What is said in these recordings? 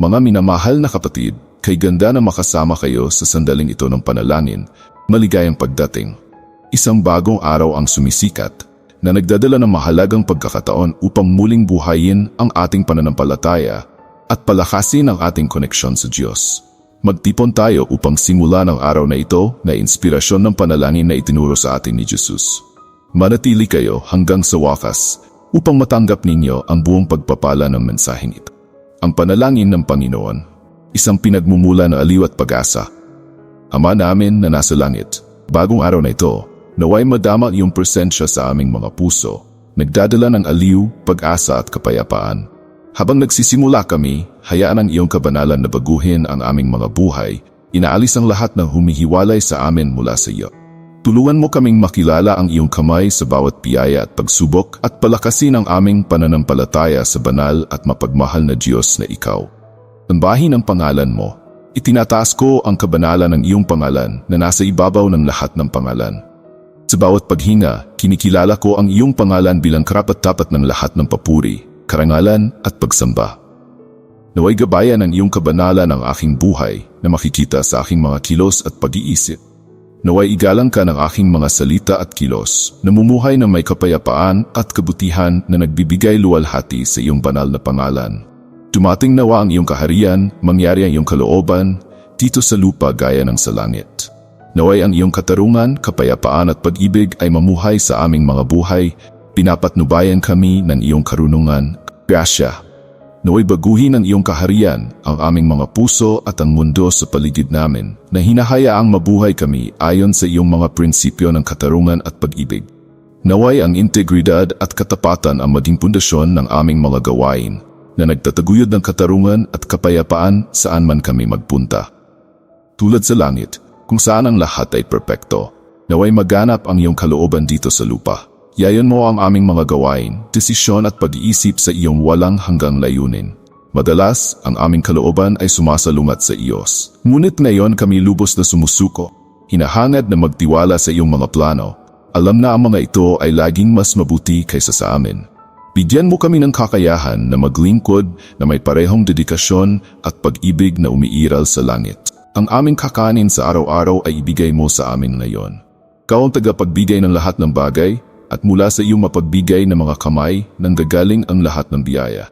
Mga minamahal na kapatid, kay ganda na makasama kayo sa sandaling ito ng panalangin, maligayang pagdating. Isang bagong araw ang sumisikat na nagdadala ng mahalagang pagkakataon upang muling buhayin ang ating pananampalataya at palakasin ang ating koneksyon sa Diyos. Magtipon tayo upang simulan ang araw na ito na inspirasyon ng panalangin na itinuro sa atin ni Jesus. Manatili kayo hanggang sa wakas upang matanggap ninyo ang buong pagpapala ng mensaheng ito. Ang panalangin ng Panginoon, isang pinagmumula na aliw at pag-asa. Ama namin na nasa langit, bagong araw na ito, naway madama iyong presensya sa aming mga puso, nagdadala ng aliw, pag-asa at kapayapaan. Habang nagsisimula kami, hayaan ang iyong kabanalan na baguhin ang aming mga buhay, inaalis ang lahat ng humihiwalay sa amin mula sa iyo. Tulungan mo kaming makilala ang iyong kamay sa bawat piyaya at pagsubok at palakasin ang aming pananampalataya sa banal at mapagmahal na Diyos na Ikaw. Tambahin ang pangalan mo. Itinataas ko ang kabanalan ng iyong pangalan na nasa ibabaw ng lahat ng pangalan. Sa bawat paghinga, kinikilala ko ang iyong pangalan bilang karapat-dapat ng lahat ng papuri, karangalan at pagsamba. Naway gabayan ang iyong kabanalan ng aking buhay na makikita sa aking mga kilos at pag-iisip. Naway igalang ka ng aking mga salita at kilos, namumuhay na may kapayapaan at kabutihan na nagbibigay luwalhati sa iyong banal na pangalan. Dumating nawa ang iyong kaharian, mangyari ang iyong kalooban, dito sa lupa gaya ng sa langit. Naway ang iyong katarungan, kapayapaan at pag-ibig ay mamuhay sa aming mga buhay, pinapatnubayan kami ng iyong karunungan, grasya, Naway baguhin ang iyong kaharian, ang aming mga puso at ang mundo sa paligid namin na hinahayaang mabuhay kami ayon sa iyong mga prinsipyo ng katarungan at pag-ibig. Naway ang integridad at katapatan ang maging pundasyon ng aming mga gawain na nagtataguyod ng katarungan at kapayapaan saan man kami magpunta. Tulad sa langit, kung saan ang lahat ay perpekto, naway maganap ang iyong kalooban dito sa lupa. Yayon mo ang aming mga gawain, desisyon at pag-iisip sa iyong walang hanggang layunin. Madalas, ang aming kalooban ay sumasalungat sa Iyos. Ngunit ngayon kami lubos na sumusuko, hinahangad na magtiwala sa iyong mga plano. Alam na ang mga ito ay laging mas mabuti kaysa sa amin. Bigyan mo kami ng kakayahan na maglingkod na may parehong dedikasyon at pag-ibig na umiiral sa langit. Ang aming kakanin sa araw-araw ay ibigay mo sa amin ngayon. Kau ang tagapagbigay ng lahat ng bagay at mula sa iyong mapagbigay ng mga kamay nang gagaling ang lahat ng biyaya.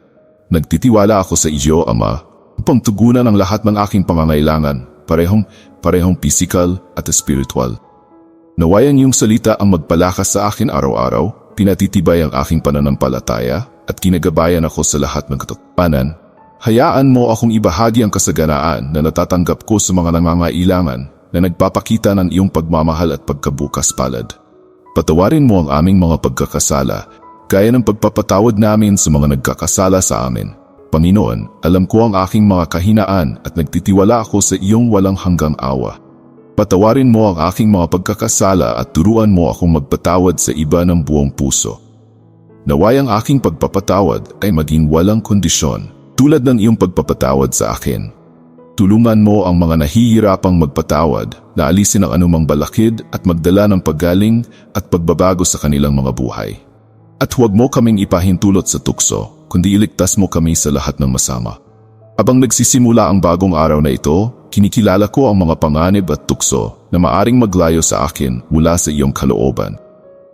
Nagtitiwala ako sa iyo, Ama, upang tugunan ang lahat ng aking pangangailangan, parehong, parehong physical at spiritual. Nawayan iyong salita ang magpalakas sa akin araw-araw, pinatitibay ang aking pananampalataya, at kinagabayan ako sa lahat ng katotohanan. Hayaan mo akong ibahagi ang kasaganaan na natatanggap ko sa mga nangangailangan na nagpapakita ng iyong pagmamahal at pagkabukas palad. Patawarin mo ang aming mga pagkakasala, gaya ng pagpapatawad namin sa mga nagkakasala sa amin. Panginoon, alam ko ang aking mga kahinaan at nagtitiwala ako sa iyong walang hanggang awa. Patawarin mo ang aking mga pagkakasala at turuan mo akong magpatawad sa iba ng buong puso. Naway ang aking pagpapatawad ay maging walang kondisyon, tulad ng iyong pagpapatawad sa akin. Tulungan mo ang mga nahihirapang magpatawad na alisin ang anumang balakid at magdala ng paggaling at pagbabago sa kanilang mga buhay. At huwag mo kaming ipahintulot sa tukso, kundi iligtas mo kami sa lahat ng masama. Abang nagsisimula ang bagong araw na ito, kinikilala ko ang mga panganib at tukso na maaring maglayo sa akin mula sa iyong kalooban.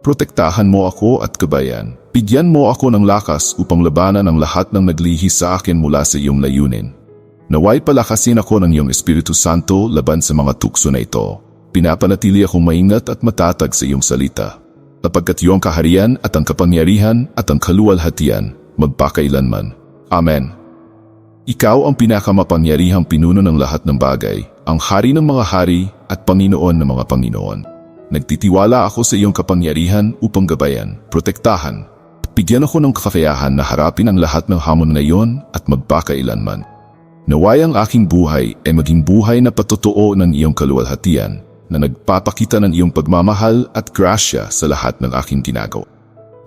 Protektahan mo ako at kabayan. Bigyan mo ako ng lakas upang labanan ang lahat ng naglihis sa akin mula sa iyong layunin. Naway palakasin ako ng iyong Espiritu Santo laban sa mga tukso na ito. Pinapanatili akong maingat at matatag sa iyong salita. Kapagkat iyong kaharian at ang kapangyarihan at ang kaluwalhatian magpakailanman. Amen. Ikaw ang pinakamakapangyarihang pinuno ng lahat ng bagay, ang hari ng mga hari at Panginoon ng mga Panginoon. Nagtitiwala ako sa iyong kapangyarihan upang gabayan, protektahan, bigyan ako ng kakayahan na harapin ang lahat ng hamon ngayon at magpakailanman. Naway ang aking buhay ay maging buhay na patotoo ng iyong kaluwalhatian na nagpapakita ng iyong pagmamahal at grasya sa lahat ng aking ginagawa.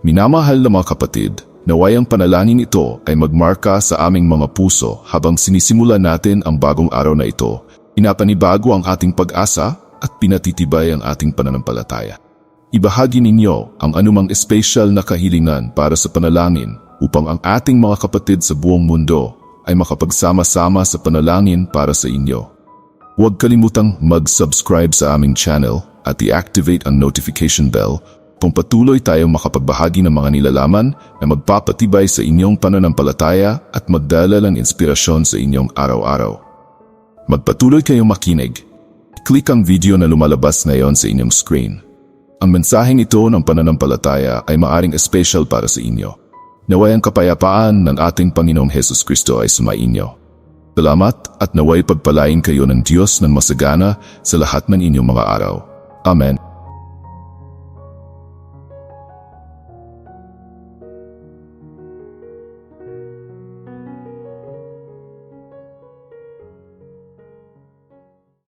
Minamahal na mga kapatid, naway ang panalangin ito ay magmarka sa aming mga puso habang sinisimula natin ang bagong araw na ito. Inapanibago ang ating pag-asa at pinatitibay ang ating pananampalataya. Ibahagi ninyo ang anumang espesyal na kahilingan para sa panalangin upang ang ating mga kapatid sa buong mundo ay makapagsama-sama sa panalangin para sa inyo. Huwag kalimutang mag-subscribe sa aming channel at i-activate ang notification bell kung patuloy tayong makapagbahagi ng mga nilalaman na magpapatibay sa inyong pananampalataya at magdala ng inspirasyon sa inyong araw-araw. Magpatuloy kayong makinig. Click ang video na lumalabas na yon sa inyong screen. Ang mensaheng ito ng pananampalataya ay maaring espesyal para sa inyo. Naway ang kapayapaan ng ating Panginoong Hesus Kristo ay sumainyo. Salamat at naway pagpalain kayo ng Diyos ng masagana sa lahat ng inyong mga araw. Amen.